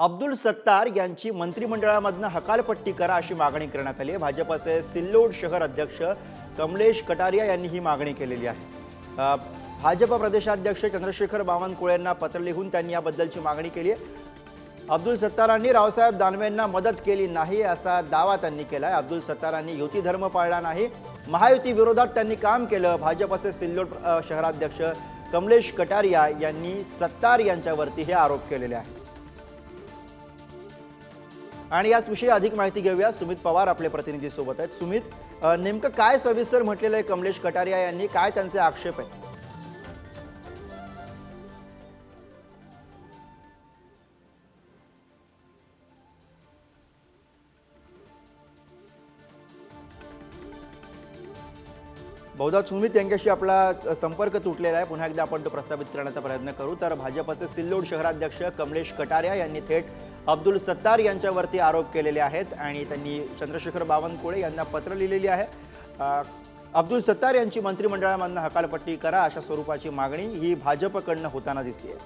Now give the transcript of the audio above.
अब्दुल सत्तार यांची मंत्रिमंडळामधनं हकालपट्टी करा अशी मागणी करण्यात आली आहे. भाजपाचे सिल्लोड शहर अध्यक्ष कमलेश कटारिया यांनी ही मागणी केलेली आहे. भाजप प्रदेशाध्यक्ष चंद्रशेखर बावनकुळे यांना पत्र लिहून त्यांनी याबद्दलची मागणी केली आहे. अब्दुल सत्तारांनी रावसाहेब दानवेंना मदत केली नाही असा दावा त्यांनी केला आहे अब्दुल सत्तारांनी युती धर्म पाळला नाही. महायुती विरोधात त्यांनी काम केलं. भाजपचे सिल्लोड शहराध्यक्ष कमलेश कटारिया यांनी सत्तार यांच्यावरती हे आरोप केलेले आहेत. आणि याच विषयी अधिक माहिती घेऊया. सुमित पवार आपले प्रतिनिधी सोबत आहेत. सुमित नेमकं काय सविस्तर म्हटलेलं आहे कमलेश कटारिया यांनी? काय त्यांचे आक्षेप आहेत? बहुधा सुमित यांच्याशी आपला संपर्क तुटलेला आहे. पुन्हा एकदा आपण तो प्रस्थापित करण्याचा प्रयत्न करू. तर भाजपचे सिल्लोड शहराध्यक्ष कमलेश कटारिया यांनी थेट अब्दुल सत्तार यांच्यावरती आरोप केलेले आहेत आणि त्यांनी चंद्रशेखर बावनकुळे यांना पत्र लिहिलेली आहे. अब्दुल सत्तार यांची मंत्रिमंडळामधनं हकालपट्टी करा अशा स्वरूपाची मागणी ही भाजपकडनं होताना दिसते